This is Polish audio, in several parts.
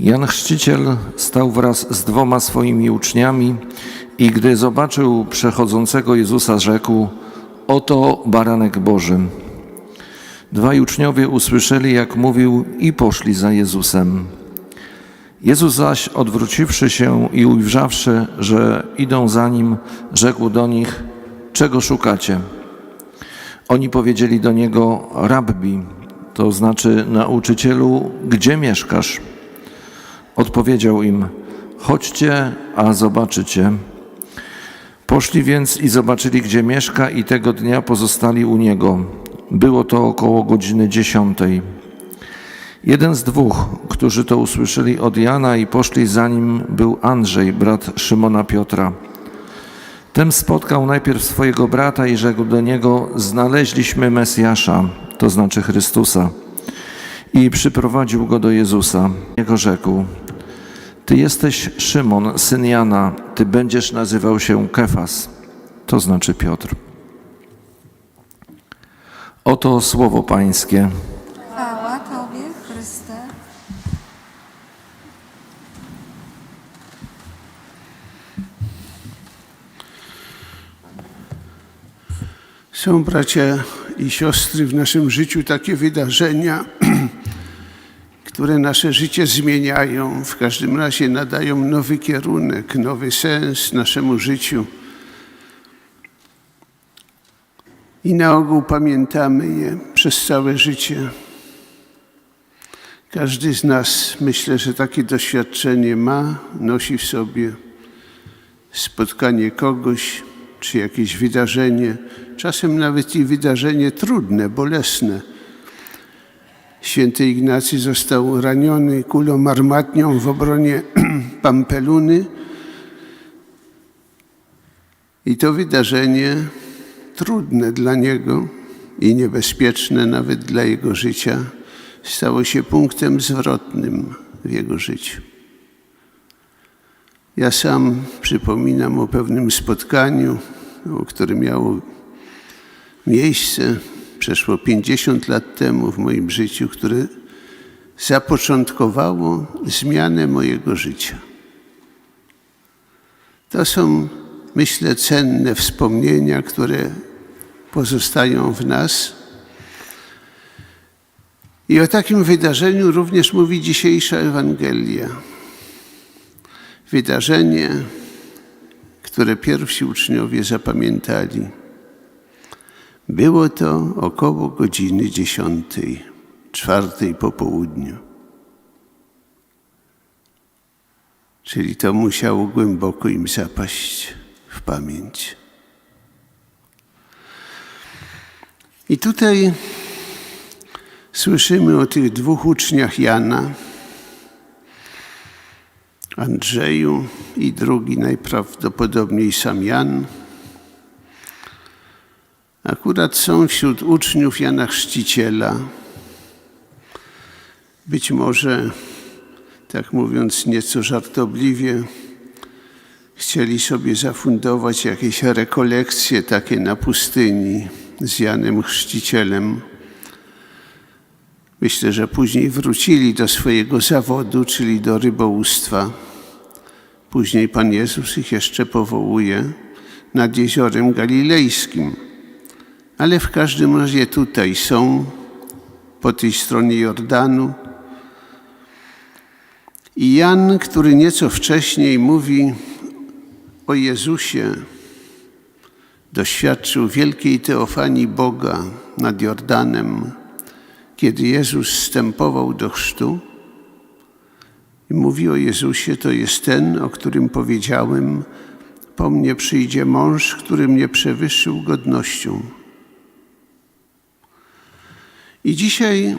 Jan Chrzciciel stał wraz z dwoma swoimi uczniami i gdy zobaczył przechodzącego Jezusa, rzekł: Oto baranek Boży. Dwaj uczniowie usłyszeli, jak mówił, i poszli za Jezusem. Jezus zaś, odwróciwszy się i ujrzawszy, że idą za nim, rzekł do nich: Czego szukacie? Oni powiedzieli do niego: Rabbi, to znaczy nauczycielu, gdzie mieszkasz? Odpowiedział im: Chodźcie, a zobaczycie. Poszli więc i zobaczyli, gdzie mieszka, i tego dnia pozostali u niego. Było to około godziny dziesiątej. Jeden z dwóch, którzy to usłyszeli od Jana i poszli za nim, był Andrzej, brat Szymona Piotra. Ten spotkał najpierw swojego brata i rzekł do niego: Znaleźliśmy Mesjasza, to znaczy Chrystusa. I przyprowadził go do Jezusa. Jego rzekł: Ty jesteś Szymon, syn Jana, ty będziesz nazywał się Kefas, to znaczy Piotr. Oto słowo Pańskie. Chwała Tobie, Chryste. Są bracia i siostry w naszym życiu takie wydarzenia, które nasze życie zmieniają, w każdym razie nadają nowy kierunek, nowy sens naszemu życiu. I na ogół pamiętamy je przez całe życie. Każdy z nas myślę, że takie doświadczenie ma, nosi w sobie spotkanie kogoś, czy jakieś wydarzenie, czasem nawet i wydarzenie trudne, bolesne. Święty Ignacy został raniony kulą armatnią w obronie Pampeluny i to wydarzenie trudne dla niego i niebezpieczne nawet dla jego życia stało się punktem zwrotnym w jego życiu. Ja sam przypominam o pewnym spotkaniu, o które miało miejsce przeszło 50 lat temu w moim życiu, które zapoczątkowało zmianę mojego życia. To są, myślę, cenne wspomnienia, które pozostają w nas. I o takim wydarzeniu również mówi dzisiejsza Ewangelia. Wydarzenie, które pierwsi uczniowie zapamiętali. Było to około godziny dziesiątej, czwartej po południu. Czyli to musiało głęboko im zapaść w pamięć. I tutaj słyszymy o tych dwóch uczniach Jana, Andrzeju i drugi najprawdopodobniej sam Jan. Akurat są wśród uczniów Jana Chrzciciela. Być może, tak mówiąc nieco żartobliwie, chcieli sobie zafundować jakieś rekolekcje takie na pustyni z Janem Chrzcicielem. Myślę, że później wrócili do swojego zawodu, czyli do rybołówstwa. Później Pan Jezus ich jeszcze powołuje nad jeziorem galilejskim. Ale w każdym razie tutaj są, po tej stronie Jordanu. I Jan, który nieco wcześniej mówi o Jezusie, doświadczył wielkiej teofanii Boga nad Jordanem, kiedy Jezus wstępował do chrztu i mówi o Jezusie, to jest ten, o którym powiedziałem, po mnie przyjdzie mąż, który mnie przewyższył godnością. I dzisiaj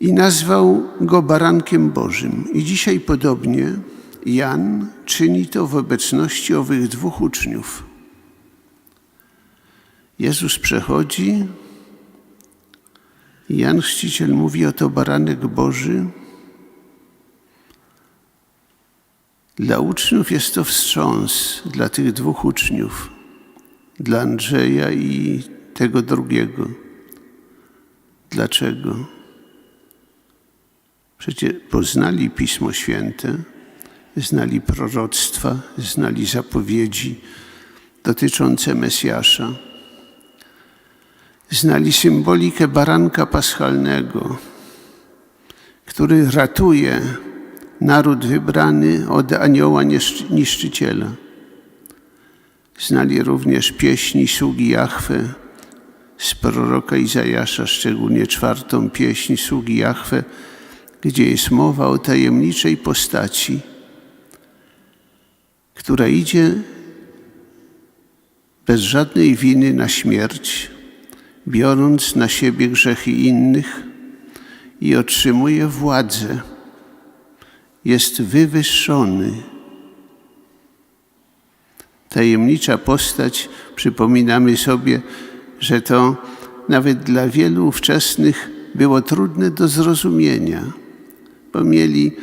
i nazwał go barankiem Bożym. I dzisiaj podobnie Jan czyni to w obecności owych dwóch uczniów. Jezus przechodzi, Jan Chrzciciel mówi oto baranek Boży. Dla uczniów jest to wstrząs, dla tych dwóch uczniów, dla Andrzeja i tego drugiego. Dlaczego? Przecież poznali Pismo Święte, znali proroctwa, znali zapowiedzi dotyczące Mesjasza. Znali symbolikę baranka paschalnego, który ratuje naród wybrany od anioła niszczy- niszczyciela. Znali również pieśni sługi Jahwe z proroka Izajasza, szczególnie czwartą pieśń sługi Jahwe, gdzie jest mowa o tajemniczej postaci, która idzie bez żadnej winy na śmierć, biorąc na siebie grzechy innych i otrzymuje władzę. Jest wywyższony. Tajemnicza postać, przypominamy sobie, że to nawet dla wielu ówczesnych było trudne do zrozumienia, bo mieli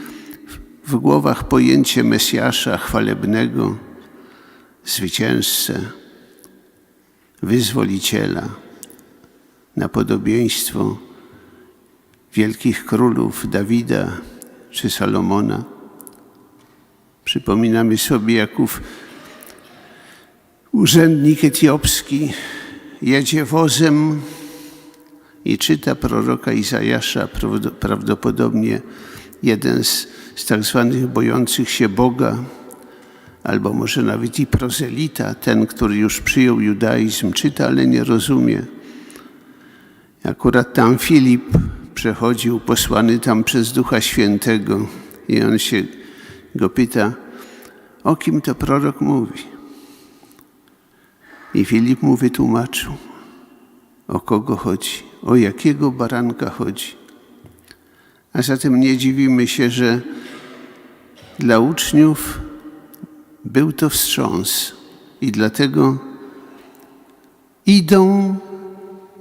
w- głowach pojęcie Mesjasza chwalebnego, zwycięzcę, wyzwoliciela, na podobieństwo wielkich królów Dawida czy Salomona. Przypominamy sobie, jak ów urzędnik etiopski jedzie wozem i czyta proroka Izajasza, prawdo- prawdopodobnie jeden z, z tak zwanych bojących się Boga, albo może nawet i prozelita, ten, który już przyjął judaizm, czyta, ale nie rozumie. Akurat tam Filip przechodził, posłany tam przez Ducha Świętego i on się go pyta, o kim to prorok mówi. I Filip mu wytłumaczył, o kogo chodzi, o jakiego baranka chodzi. A zatem nie dziwimy się, że dla uczniów był to wstrząs i dlatego idą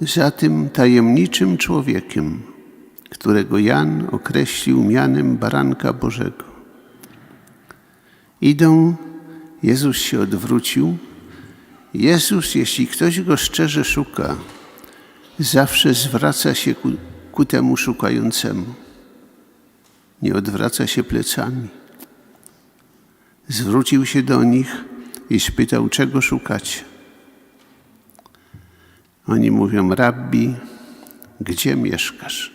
za tym tajemniczym człowiekiem, którego Jan określił mianem baranka Bożego. Idą, Jezus się odwrócił. Jezus, jeśli ktoś go szczerze szuka, zawsze zwraca się ku, ku temu szukającemu. Nie odwraca się plecami. Zwrócił się do nich i spytał, czego szukacie. Oni mówią, rabbi, gdzie mieszkasz?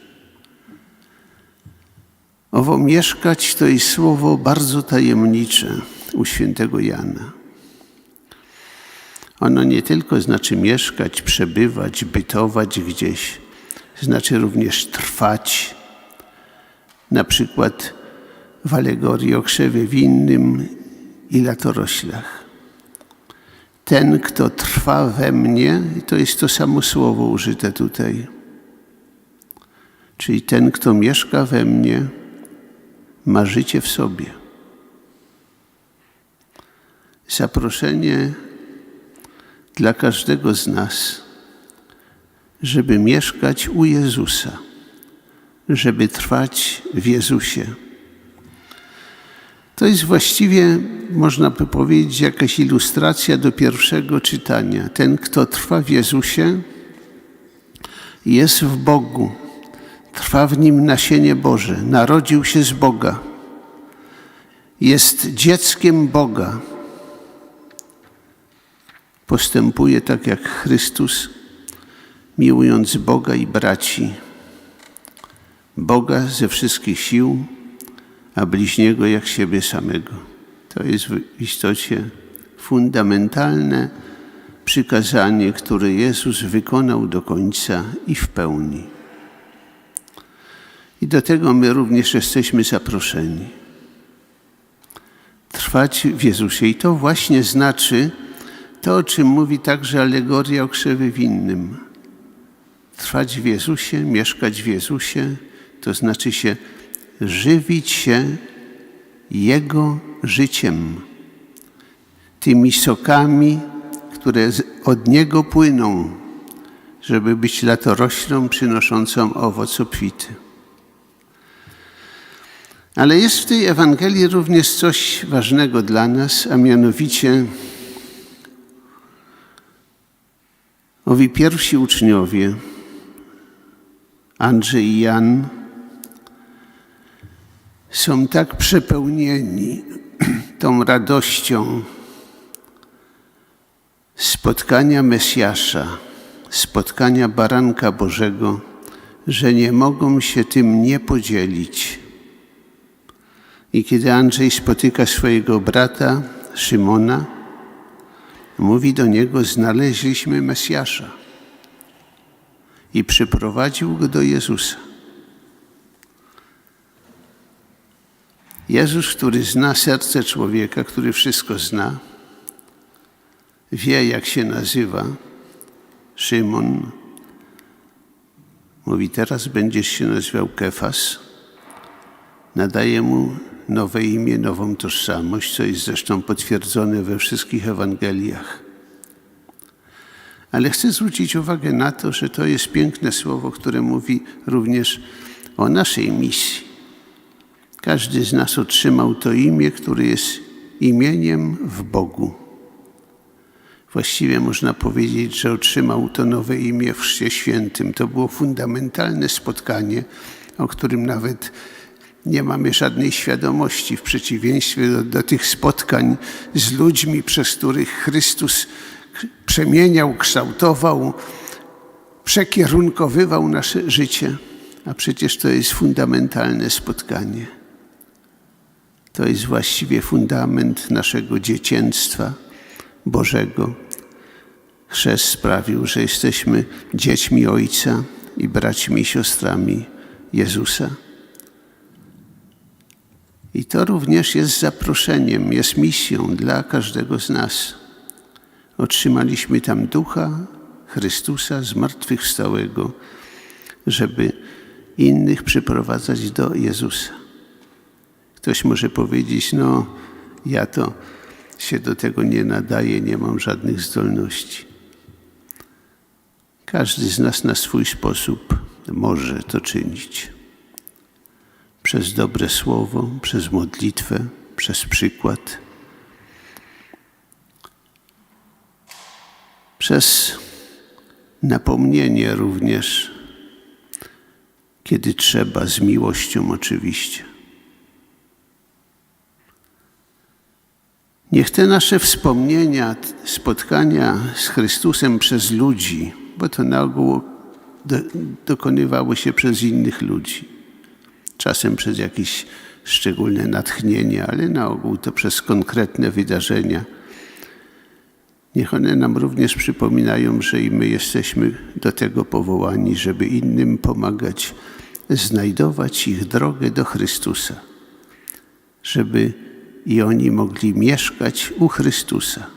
Owo mieszkać to jest słowo bardzo tajemnicze u świętego Jana. Ono nie tylko znaczy mieszkać, przebywać, bytować gdzieś, znaczy również trwać. Na przykład w alegorii o krzewie winnym i latoroślach. Ten, kto trwa we mnie, to jest to samo słowo użyte tutaj. Czyli ten, kto mieszka we mnie, ma życie w sobie. Zaproszenie dla każdego z nas, żeby mieszkać u Jezusa, żeby trwać w Jezusie. To jest właściwie, można by powiedzieć, jakaś ilustracja do pierwszego czytania. Ten, kto trwa w Jezusie, jest w Bogu, trwa w nim nasienie Boże, narodził się z Boga, jest dzieckiem Boga. Postępuje tak jak Chrystus, miłując Boga i braci, Boga ze wszystkich sił, a bliźniego jak siebie samego. To jest w istocie fundamentalne przykazanie, które Jezus wykonał do końca i w pełni. I do tego my również jesteśmy zaproszeni. Trwać w Jezusie. I to właśnie znaczy to, o czym mówi także alegoria o krzewie winnym. Trwać w Jezusie, mieszkać w Jezusie, to znaczy się żywić się Jego życiem, tymi sokami, które od Niego płyną, żeby być latoroślą przynoszącą owoc obfity. Ale jest w tej Ewangelii również coś ważnego dla nas, a mianowicie owi pierwsi uczniowie, Andrzej i Jan, są tak przepełnieni tą radością spotkania Mesjasza, spotkania Baranka Bożego, że nie mogą się tym nie podzielić. I kiedy Andrzej spotyka swojego brata Szymona, mówi do niego: Znaleźliśmy Mesjasza. I przyprowadził go do Jezusa. Jezus, który zna serce człowieka, który wszystko zna, wie, jak się nazywa Szymon. Mówi: Teraz będziesz się nazywał Kefas. Nadaje mu nowe imię, nową tożsamość, co jest zresztą potwierdzone we wszystkich Ewangeliach. Ale chcę zwrócić uwagę na to, że to jest piękne słowo, które mówi również o naszej misji. Każdy z nas otrzymał to imię, które jest imieniem w Bogu. Właściwie można powiedzieć, że otrzymał to nowe imię w Chrzcie Świętym. To było fundamentalne spotkanie, o którym nawet nie mamy żadnej świadomości, w przeciwieństwie do, do tych spotkań z ludźmi, przez których Chrystus przemieniał, kształtował, przekierunkowywał nasze życie. A przecież to jest fundamentalne spotkanie. To jest właściwie fundament naszego dziecięctwa Bożego. Chrzest sprawił, że jesteśmy dziećmi Ojca i braćmi i siostrami Jezusa. I to również jest zaproszeniem, jest misją dla każdego z nas. Otrzymaliśmy tam ducha Chrystusa zmartwychwstałego, żeby innych przyprowadzać do Jezusa. Ktoś może powiedzieć: No, ja to się do tego nie nadaję, nie mam żadnych zdolności. Każdy z nas na swój sposób może to czynić. Przez dobre słowo, przez modlitwę, przez przykład, przez napomnienie również, kiedy trzeba, z miłością oczywiście. Niech te nasze wspomnienia, spotkania z Chrystusem przez ludzi, bo to na ogół do, dokonywały się przez innych ludzi, czasem przez jakieś szczególne natchnienie, ale na ogół to przez konkretne wydarzenia. Niech one nam również przypominają, że i my jesteśmy do tego powołani, żeby innym pomagać, znajdować ich drogę do Chrystusa, żeby i oni mogli mieszkać u Chrystusa,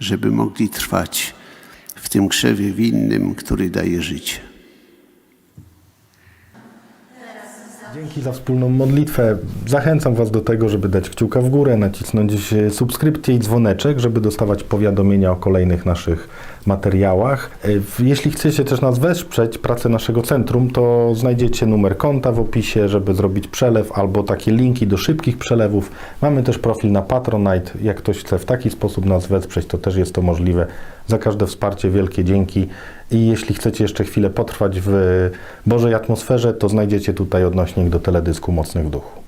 żeby mogli trwać w tym krzewie winnym, który daje życie. Dzięki za wspólną modlitwę. Zachęcam Was do tego, żeby dać kciuka w górę, nacisnąć e, subskrypcję i dzwoneczek, żeby dostawać powiadomienia o kolejnych naszych materiałach. E, Jeśli chcecie też nas wesprzeć, pracę naszego centrum, to znajdziecie numer konta w opisie, żeby zrobić przelew albo takie linki do szybkich przelewów. Mamy też profil na Patronite. Jak ktoś chce w taki sposób nas wesprzeć, to też jest to możliwe. Za każde wsparcie wielkie dzięki. I jeśli chcecie jeszcze chwilę potrwać w Bożej atmosferze, to znajdziecie tutaj odnośnik do teledysku Mocnych w Duchu.